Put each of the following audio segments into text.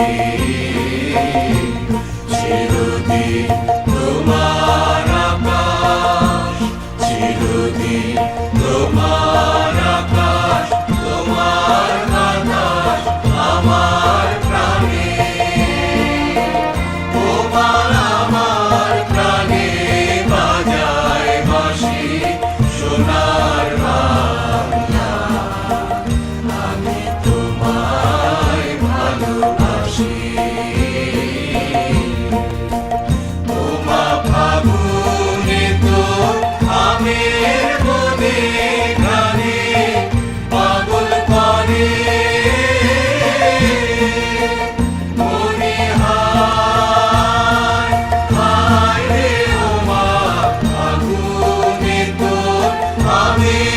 You. Amen.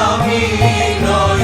আমি নয়